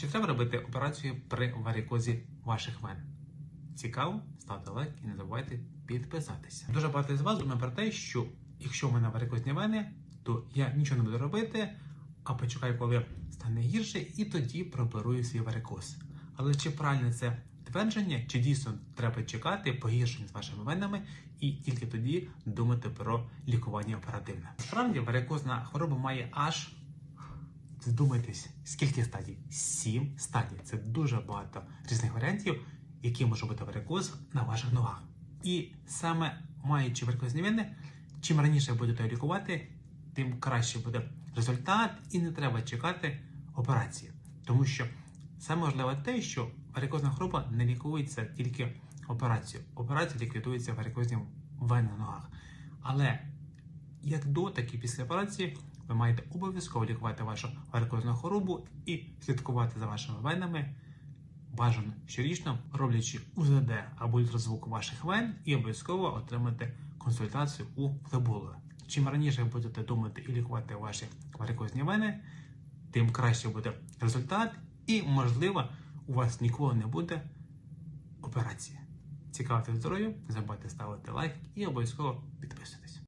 Чи треба робити операцію при варикозі ваших вен? Цікаво? Ставте лайк і не забувайте підписатися. Дуже багато з вас думає про те, що якщо в мене варикозні вени, то я нічого не буду робити, а почекаю, коли стане гірше, і тоді проберую свій варикоз. Але чи правильне це твердження, чи дійсно треба чекати погіршення з вашими венами і тільки тоді думати про лікування оперативне? Насправді варикозна хвороба має аж Задумайтесь, скільки стадій? Сім стадій. Це дуже багато різних варіантів, які може бути варикоз на ваших ногах. І саме маючи варикозні вени, чим раніше будете лікувати, тим краще буде результат, і не треба чекати операції. Тому що саме важливе те, що варикозна хвороба не лікується тільки операцією. Операція ліквідується варикозні вени на ногах. Але як до, так і після операції ви маєте обов'язково лікувати вашу варикозну хворобу і слідкувати за вашими венами бажано щорічно, роблячи УЗД або ультразвук ваших вен, і обов'язково отримати консультацію у флеболога. Чим раніше ви будете думати і лікувати ваші варикозні вени, тим краще буде результат, і, можливо, у вас ніколи не буде операції. Цікавте здоров'я, не забувайте ставити лайк і обов'язково підписуйтесь.